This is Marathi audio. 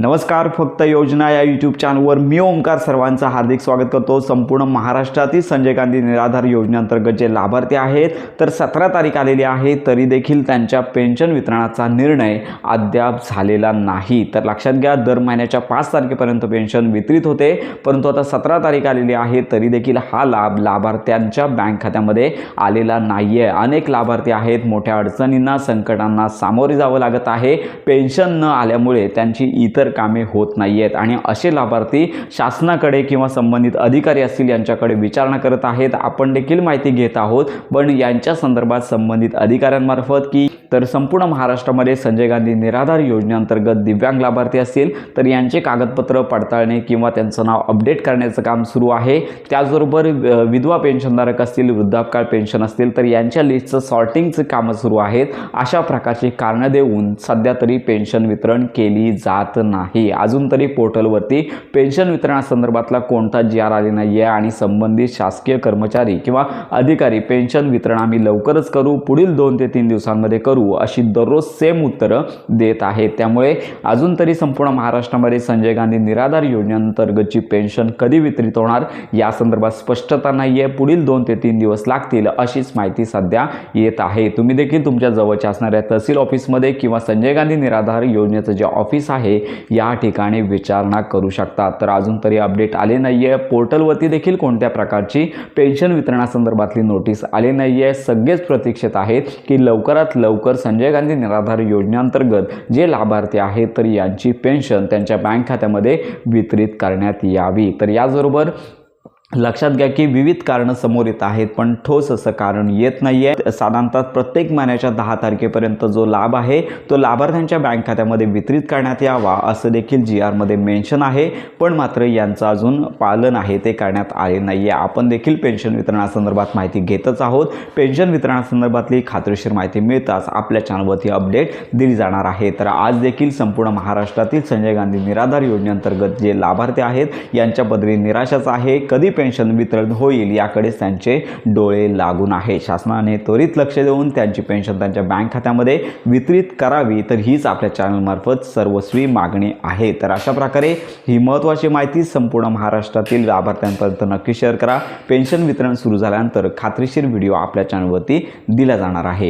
नमस्कार फक्त योजना या यूट्यूब चॅनलवर मी ओंकार सर्वांचं हार्दिक स्वागत करतो. संपूर्ण महाराष्ट्रातील संजय गांधी निराधार योजनेअंतर्गत जे लाभार्थी आहेत तर सतरा तारीख आलेली आहे तरी देखील त्यांच्या पेन्शन वितरणाचा निर्णय अद्याप झालेला नाही. तर लक्षात घ्या दर महिन्याच्या पाच तारखेपर्यंत पेन्शन वितरित होते परंतु आता सतरा तारीख आलेली आहे तरी देखील हा लाभ लाभार्थ्यांच्या बँक खात्यामध्ये आलेला नाही आहे अनेक लाभार्थी आहेत मोठ्या अडचणींना संकटांना सामोरे जावं लागत आहे. पेन्शन न आल्यामुळे त्यांची इतर कामे होत नाही आहेत आणि असे लाभार्थी शासनाकडे किंवा संबंधित अधिकारी असतील यांच्याकडे विचारणा करत आहेत. आपण देखील माहिती घेत आहोत. पण यांच्या संदर्भात संबंधित अधिकाऱ्यांमार्फत की तर संपूर्ण महाराष्ट्रामध्ये संजय गांधी निराधार योजनेअंतर्गत दिव्यांग लाभार्थी असतील तर यांचे कागदपत्र पडताळणे किंवा त्यांचं नाव अपडेट करण्याचं काम सुरू आहे. त्याचबरोबर विधवा पेन्शनधारक असतील वृद्धापकाळ पेन्शन असतील तर यांच्या लिस्टचं सॉर्टिंगचं कामं सुरू आहेत. अशा प्रकारची कारणं देऊन सध्या तरी पेन्शन वितरण केली जात नाही. अजून तरी पोर्टलवरती पेन्शन वितरणासंदर्भातला कोणता जी आर आले नाही आहे आणि संबंधित शासकीय कर्मचारी किंवा अधिकारी पेन्शन वितरण आम्ही लवकरच करू. पुढील दोन ते तीन दिवसांमध्ये करू. अशी दररोज सेम उत्तरं देत आहेत त्यामुळे अजून तरी संपूर्ण महाराष्ट्रामध्ये संजय गांधी निराधार योजनेअंतर्गतची पेन्शन कधी वितरित होणार या संदर्भात स्पष्टता नाही आहे पुढील दोन ते तीन दिवस लागतील अशीच माहिती सध्या येत आहे. तुम्ही देखील तुमच्या जवळच्या असणाऱ्या तहसील ऑफिसमध्ये किंवा संजय गांधी निराधार योजनेचं जे ऑफिस आहे या ठिकाणी विचारणा करू शकता. तर अजून तरी अपडेट आले नाही आहे पोर्टलवरती देखील कोणत्या प्रकारची पेन्शन वितरणासंदर्भातली नोटीस आली नाही आहे सगळेच प्रतीक्षेत आहेत की लवकरात लवकर संजय गांधी निराधार योजनेअंतर्गत जे लाभार्थी आहेत तर यांची पेन्शन त्यांच्या बँक खात्यामध्ये वितरित करण्यात यावी. तर याचबरोबर लक्षात घ्या की विविध कारणं समोर येत आहेत पण ठोस असं कारण येत नाही आहे साधारणतः प्रत्येक महिन्याच्या दहा तारखेपर्यंत जो लाभ आहे तो लाभार्थ्यांच्या बँक खात्यामध्ये वितरित करण्यात यावा असं देखील जी आरमध्ये मेन्शन आहे. पण मात्र यांचं अजून पालन आहे ते करण्यात आले नाही आहे आपण देखील पेन्शन वितरणासंदर्भात माहिती घेतच आहोत. पेन्शन वितरणासंदर्भातली खात्रीशीर माहिती मिळताच आपल्या चॅनलवरती अपडेट दिली जाणार आहे. तर आज देखील संपूर्ण महाराष्ट्रातील संजय गांधी निराधार योजनेअंतर्गत जे लाभार्थी आहेत यांच्या बदली निराशाच आहे. कधी पेन्शन वितरण होईल याकडेच त्यांचे डोळे लागून आहे. शासनाने त्वरित लक्ष देऊन त्यांची पेन्शन त्यांच्या बँक खात्यामध्ये वितरित करावी तर हीच आपल्या चॅनलमार्फत सर्वस्वी मागणी आहे. तर अशा प्रकारे ही महत्त्वाची माहिती संपूर्ण महाराष्ट्रातील लाभार्थ्यांपर्यंत नक्की शेअर करा. पेन्शन वितरण सुरू झाल्यानंतर खात्रीशीर व्हिडिओ आपल्या चॅनलवरती दिला जाणार आहे.